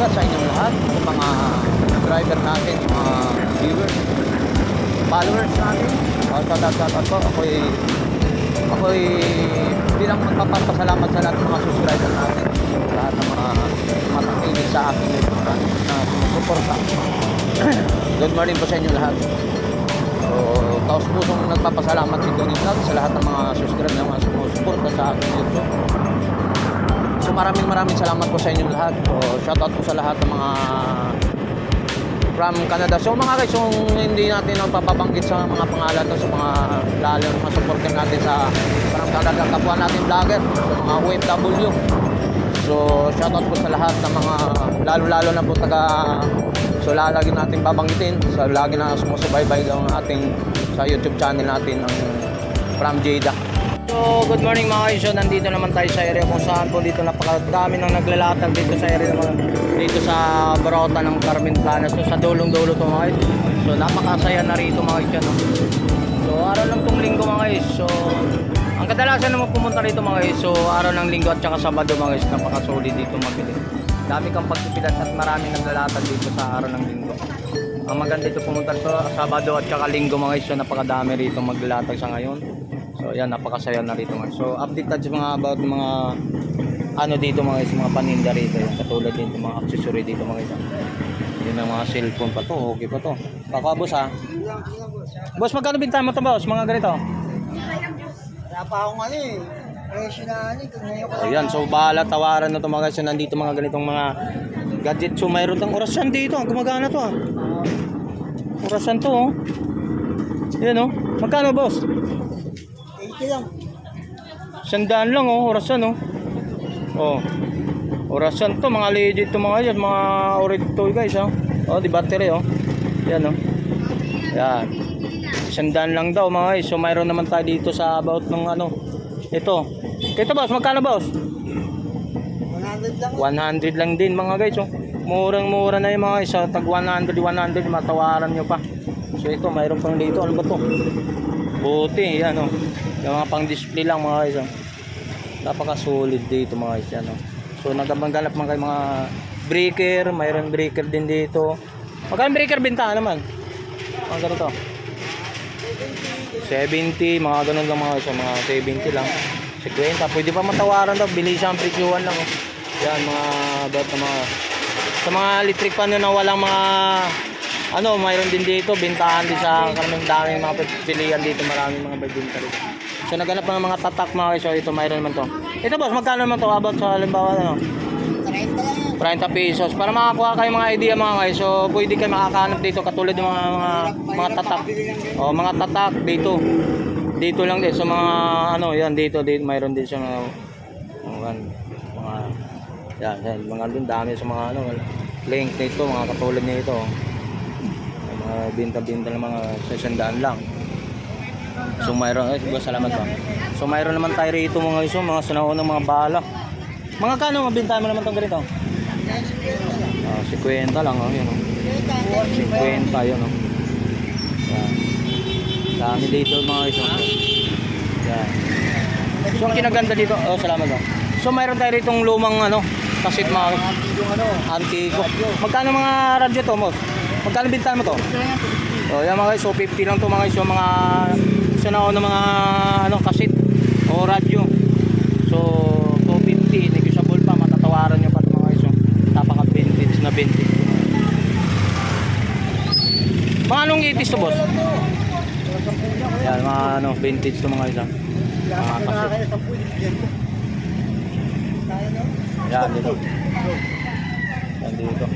maaga sa inyong lahat, sa mga driver natin, mga viewers, followers natin. Shout out, shout out po. Ako'y, ako'y bilang magpapasalamat sa lahat ng mga subscriber natin. Lahat ng mga matakinig sa aking YouTube channel na sumusuporta. Good morning po sa inyo lahat. So, taos pusong nagpapasalamat si Donnie Vlog sa lahat ng mga subscribe na mga sumusuporta sa aking YouTube. So maraming maraming salamat po sa inyo lahat. So shoutout po sa lahat ng mga from Canada. So mga guys, kung hindi natin ang papabanggit sa mga pangalan to, sa mga lalo ng mga supporter natin sa from Canada, kapwa natin vlogger, sa mga OFW. So shoutout po sa lahat ng mga lalo-lalo na po taga So lagi natin babanggitin sa lagi na sumusubaybay ng ating sa YouTube channel natin ang From Jada. So good morning mga. So nandito naman tayo sa area kung saan po dito napakadami nang naglalatag dito sa area naman dito sa Barota ng Carmen Planas. So sa dulong-dulo to mga guys. So napakasaya na rito mga guys. No? So araw lang tong linggo mga guys. So ang kadalasan naman pumunta rito mga. So araw ng linggo at saka Sabado mga guys. Napaka-solid dito mabili. Dami kang pagpipilat at maraming naglalatag dito sa araw ng linggo. Ang maganda dito pumunta sa Sabado at saka Linggo mga. So napakadami rito maglalatag sa ngayon. So yan napakasaya na rito guys. So update tayo mga about mga ano dito mga guys, mga paninda rito. Yung katulad dito mga accessory dito mga guys. Yun ang mga cellphone pa to, okay pa to. Kakabos ha. Boss, magkano bintahan mo to boss? Mga ganito. Wala pa akong ano eh. Presyo na ano eh. Ngayon ko Ayan, so bahala tawaran na to mga guys. So, nandito mga ganitong mga gadget. So mayroon tang orasan dito. Ang gumagana to ah. Orasan to oh. Yan oh. Magkano boss? 80 lang. Sandaan lang oh, orasan oh. Oh. Orasan to, mga legit to mga yan, mga orig to guys oh. Oh, di battery oh. Yan oh. Yan. Sandaan lang daw mga guys. So mayroon naman tayo dito sa about ng ano. Ito. Ito boss, magkano boss? 100 lang. 100 lang din mga guys. Oh. Murang-mura na yung mga guys. So, tag 100, 100, matawaran nyo pa. So ito, mayroon pang dito. Ano ba to? Buti, yan oh. Yung mga pang display lang mga guys. Oh. Napaka-solid dito mga guys. Yan, oh. So nagabanggalap mga kayo mga breaker. Mayroon breaker din dito. Magkano breaker bintahan naman? Mga ganito. 70, mga ganun lang mga guys. So, mga 70 lang. 50, pwede pa matawaran daw. Bilisan presyuhan lang. Oh. Yan, mga na mga sa mga electric pan na walang mga ano, mayroon din dito, bintahan din sa karaming daming mga pilihan dito, maraming mga bibinta dito. So naghanap ng mga tatak mga guys, so ito mayroon naman to. Ito boss, magkano naman to? About sa halimbawa ano? 30 lang yan. 30 pesos. Para makakuha kayo mga idea mga guys, so pwede kayo makakahanap dito katulad ng mga mga, mga tatak. Oh, mga tatak dito. Dito lang din. So mga ano, yan dito, dito mayroon din siya mga mga, mga yan, yan, mga doon dami sa mga ano, link nito, mga katulad nito. Mga binta-binta ng mga sasandaan lang. So mayroon, eh, diba, salamat ba? So mayroon naman tayo rito mga iso, mga sunaunang mga bala. Mga kano mabintahan mo naman tong ganito? Ah, 50 lang oh, yun oh. 50 yun oh. Yan. Dami dito mga iso. Yan. So ang kinaganda dito, oh salamat oh. So mayroon tayo ritong lumang ano, kasit mga antigo. Magkano mga radyo to, boss? Magkano bintahan mo to? Oh, yan mga guys, so 50 lang to mga guys, mga isa na ako ng mga ano kasit o radyo. So 250, negotiable pa, matatawaran nyo pa mga guys. So, napaka vintage na vintage. Mga anong 80s to boss? Yan, mga ano, vintage to mga guys. ah. Mga kasit. Yan, dito. Yan dito.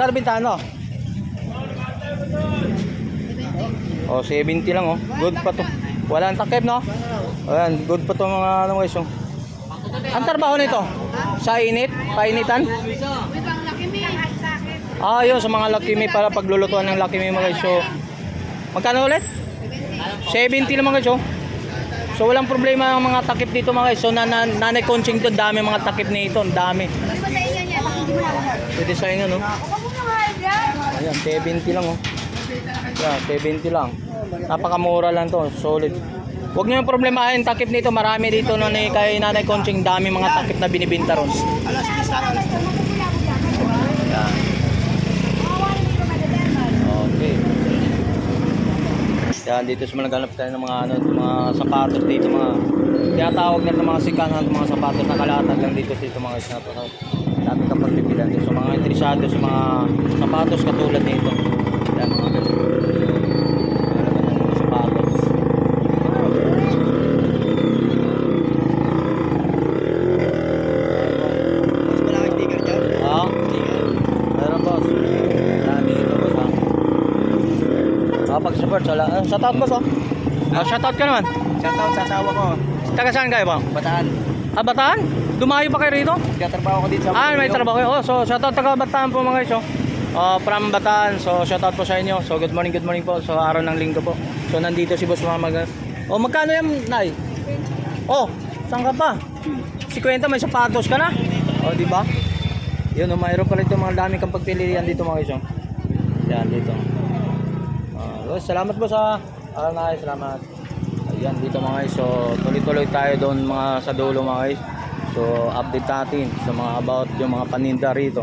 Kano bintahan mo? Oh, 70 lang oh. Good pa to. Wala ang takip no? Ayan, good pa to mga ano guys oh. Ang trabaho nito? Sa init? Painitan? Ah, yun, sa mga Me para paglulutuan ng Me mga guys. So, magkano ulit? 70 naman guys oh. So walang problema ang mga takip dito mga guys. So na, na, nanay conching to, dami mga takip nito, dami. Pwede sa inyo no. Ayan, 70 lang oh. Yeah, 70 lang. Napakamura lang to, solid. Huwag niyo yung problemahin, takip nito, marami dito no, ni kay Nanay Conching, dami mga takip na binibinta ron. Alas, alas. Yan. Okay. Yan, dito sa naghanap tayo ng mga ano, mga sapatos dito, mga tinatawag na ng mga sikanan, mga sapatos na kalatag lang dito dito mga isna to. Dami kang pagpipilan dito. Interesado sa mga sapatos katulad nito. Yan mga sticker dyan. Ah, meron boss. Oh. Ah, shout out ka naman. Shoutout sa asawa ko. Taga saan kayo ba? Bataan. Ah, Bataan? Dumayo pa kayo rito? Nagtatrabaho ko dito sa Ah, may trabaho kayo. Oh, so shoutout taga Bataan po mga guys. Oh. Ah, from Bataan. So shoutout po sa inyo. So good morning, good morning po. So araw ng linggo po. So nandito si Boss Mamag. Oh, magkano yan, Nay? Oh, saan ka pa? Si Kwenta may sapatos ka na? Oh, di ba? Yun, oh, mayroon pa rito mga dami kang pagpilian dito mga guys. Oh. Yan dito. Ah, oh, salamat po sa araw na kayo. Salamat. Ayan dito mga guys. So tuloy-tuloy tayo doon mga sa dulo mga guys. So update natin sa mga about yung mga paninda rito.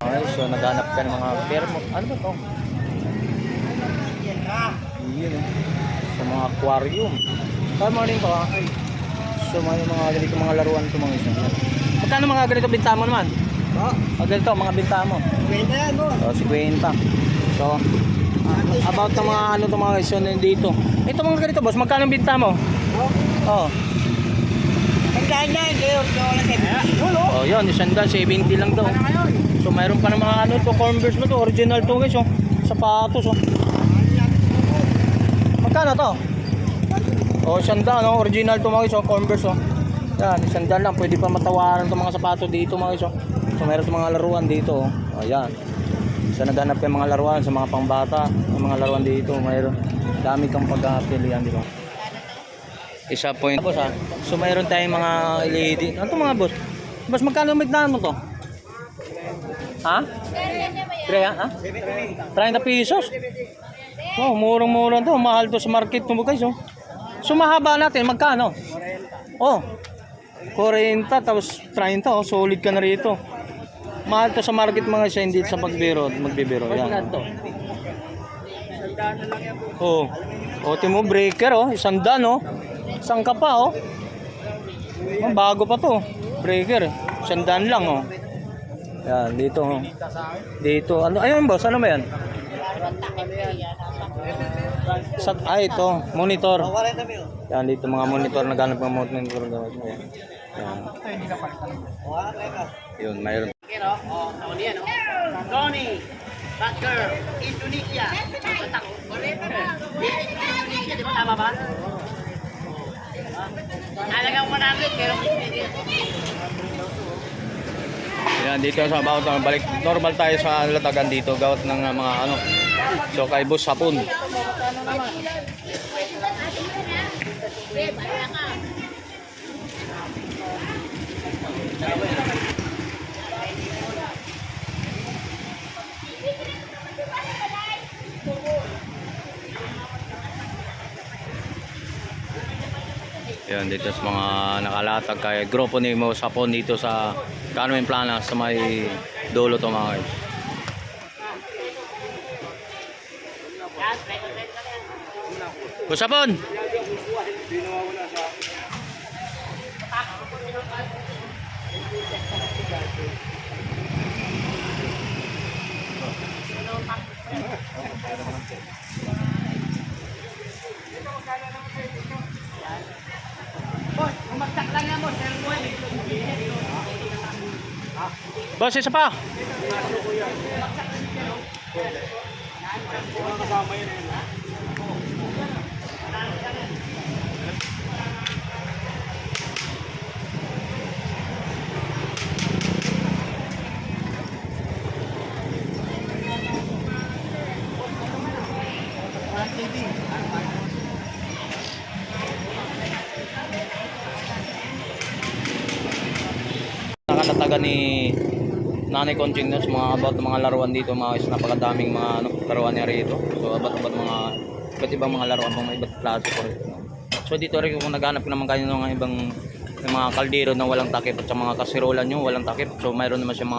Okay, so naghanap ka ng mga permo. Ano ba to? Yun eh. Sa mga aquarium. Good morning po. ah. So mga mga ganito mga laruan to mga isa. Magkano mga ganito binta mo naman? Oh, O ganito mga binta mo. kwenta yan mo. So 50. So ah, about ng mga ano to mga guys yun dito. Ito mga ganito boss, magkano binta mo? Oh, Oh. Yan. Kayo, wala kayo. Wala. Oh, yun, isang daan, 70 lang to. So mayroon pa ng mga ano to, Converse mo to, original to guys, oh. Sapatos, oh. Magkano to? Oh, isang daan, oh. original to mga guys, oh. Converse, oh. Yan, isang daan lang, pwede pa matawaran to mga sapatos dito mga guys, oh. So mayroon to mga laruan dito, oh. Oh, yan. So naghanap kayo mga laruan sa mga pangbata, ang mga laruan dito, mayroon. Dami kang pagpilian, di ba? Isa point. Boss ha. So mayroon tayong mga LED. Ano mga boss? Boss magkano magdaan mo to? Ha? Kaya ha? 30 pesos. Oh, murang-mura to. Mahal to sa market to guys oh. So mahaba natin magkano? Oh. 40 tapos 30 oh, solid ka na rito. Mahal to sa market mga siya hindi sa pagbiro, magbibiro yan. Oh. Oh, timo breaker oh, isang dan oh. Isang ka pa oh. Oh, bago pa to. Breaker. Isang dan lang oh. Yan, dito oh. Dito. Ano ayun boss, ano ba yan? Sa ay ito, monitor. 40 mil. Yan dito mga monitor naghanap ng monitor daw. Yan. Yan. Yun, mayroon. Tony, Backer, Indonesia. Indonesia, di ba tama ba? Talagang 100, pero Yan dito sa about uh, balik normal tayo sa latagan dito gawat ng uh, mga ano. So kay Boss Hapon. Yan dito sa mga nakalatag kay grupo ni Mo Sapon dito sa Carmen Plana sa may dulo to mga guys. Busapon! Boss, isa pa. Nakakataga ni Nanay Conching News, mga about mga laruan dito, mga is napakadaming mga ano, laruan niya rito. So about about mga iba't ibang mga laruan pang iba't klase po rin. So dito rin kung naghanap naman kayo ng ibang ng mga kaldero na walang takip at sa mga kasirola nyo walang takip. So mayroon naman siya mga